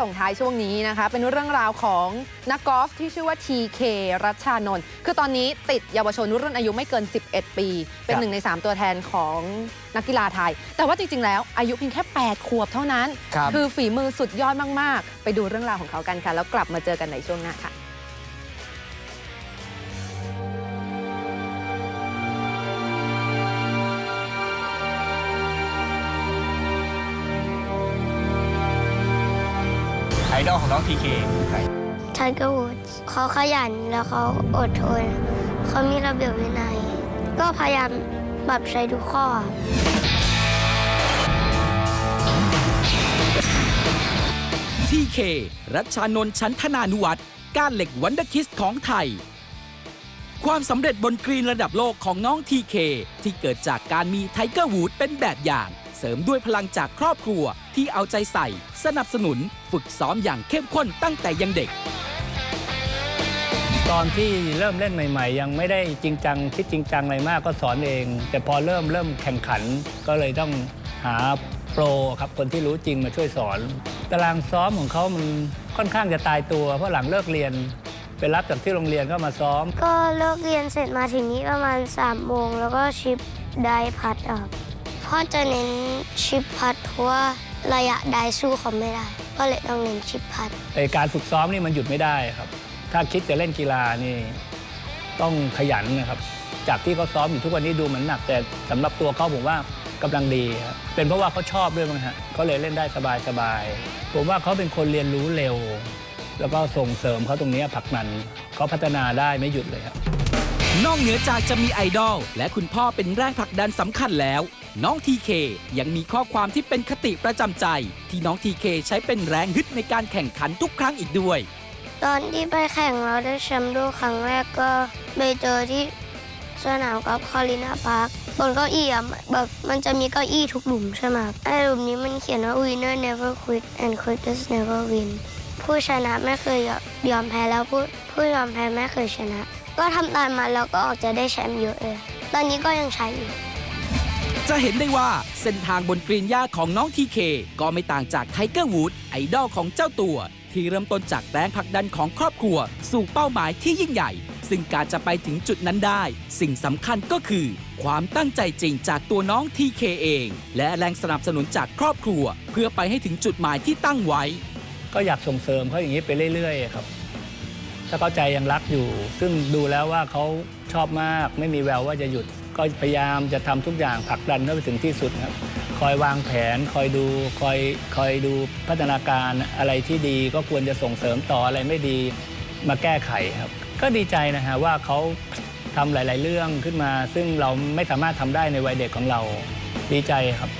ส่งท้ายช่วงนี้นะคะ เป็นเรื่องราวของนักกอล์ฟที่ชื่อว่า TK รัชชานนท์คือตอนนี้ติดเยาวชนรุ่นอายุไม่เกิน 11 ปี เป็นครับหนึ่งใน 3 ตัวแทนของนักกีฬาไทย แต่ว่าจริง ๆ แล้วอายุเพียงแค่ 8 ขวบเท่านั้นครับคือฝีมือสุดยอดมาก ๆ ไปดูเรื่องราวของเขากันค่ะ แล้วกลับมาเจอกันในช่วงหน้าค่ะ ดอลของน้องทีเคคือใครไทเกอร์วูดส์เขาขยันแล้วเขาอดทน เขามีระเบียบวินัย ก็พยายามปรับใช้ทุกข้อทีเครัชชานนท์ชั้นธนานุวัตรก้านเหล็กวันเดอร์คิสของไทย ความสำเร็จบนกรีนระดับโลกของน้องทีเคที่เกิดจากการมีไทเกอร์วูดเป็นแบบอย่าง เสริมด้วยพลังจากครอบครัว ที่เอาใจใส่ สนับสนุนฝึกซ้อมอย่างเข้มข้นตั้งแต่ยังเด็ก ตอนที่เริ่มเล่นใหม่ ๆ ยังไม่ได้จริงจังคิดจริงจังอะไรมากก็สอนเอง แต่พอเริ่มเริ่มแข่งขันก็เลยต้องหาโปรครับคนที่รู้จริงมาช่วยสอน ตารางซ้อมของเขามันค่อนข้างจะตายตัว เพราะหลังเลิกเรียนไปรับจากที่โรงเรียนก็มาซ้อม ก็เลิกเรียนเสร็จมาถึงนี้ประมาณ3โมงแล้วก็ชิปได้พัดอะพ่อจะเน้นชิปพัดเพราะว่า ระยะได้สู้เขาไม่ได้ ก็เลยต้องเน้นชิปพัดไอการฝึกซ้อมนี่มันหยุดไม่ได้ครับ ถ้าคิดจะเล่นกีฬานี่ต้องขยันนะครับ จากที่เขาซ้อมอยู่ทุกวันนี้ดูเหมือนหนัก แต่สำหรับตัวเขาผมว่ากำลังดีครับเป็นเพราะว่าเขาชอบด้วยมั้งฮะเขาเลยเล่นได้สบายสบายๆผมว่าเขาเป็นคนเรียนรู้เร็ว แล้วก็ส่งเสริมเขาตรงนี้ผลักนันเขาพัฒนาได้ไม่หยุดเลยครับนอกเหนือจากจะมีไอดอลและคุณพ่อเป็นแรงผลักดันสำคัญแล้ว น้องทีเคยังมีข้อความที่เป็นคติประจำใจ ที่น้องทีเคใช้เป็นแรงฮึดในการแข่งขันทุกครั้งอีกด้วย ตอนที่ไปแข่งเราได้แชมป์โลกครั้งแรกก็ไปเจอที่สนามกอล์ฟคอลินาพาร์คบนเก้าอี้อะแบบมันจะมีเก้าอี้ทุกหลุมใช่ไหมไอ้หลุมนี้มันเขียนว่า winner never quit and quitters never win ผู้ชนะไม่เคยยอมแพ้แล้วผู้ผู้ยอมแพ้ไม่เคยชนะ ก็ทำตามมาแล้วก็ออกจะได้แชมป์เยอะเลย ตอนนี้ก็ยังใช้อยู่ จะเห็นได้ว่าเส้นทางบนกรีนหญ้าของน้องทีเคก็ไม่ต่างจากไทเกอร์วูดไอดอลของเจ้าตัว ที่เริ่มต้นจากแรงผลักดันของครอบครัว สู่เป้าหมายที่ยิ่งใหญ่ ซึ่งการจะไปถึงจุดนั้นได้ สิ่งสำคัญก็คือ ความตั้งใจจริงจากตัวน้องทีเคเอง และแรงสนับสนุนจากครอบครัว เพื่อไปให้ถึงจุดหมายที่ตั้งไว้ ก็อยากส่งเสริมเขาอย่างนี้ไปเรื่อยๆครับถ้าเขาใจยังรักอยู่ ซึ่งดูแล้วว่าเขาชอบมากไม่มีแววว่าจะหยุด ก็พยายามจะทำทุกอย่างผลักดันให้ไปถึงที่สุดครับ คอยวางแผน คอยดู คอย คอยดูพัฒนาการอะไรที่ดีก็ควรจะส่งเสริมต่ออะไรไม่ดีมาแก้ไขครับ ก็ดีใจนะฮะว่าเขาทำหลาย ๆ เรื่องขึ้นมา ซึ่งเราไม่สามารถทำได้ในวัยเด็กของเรา ดีใจครับ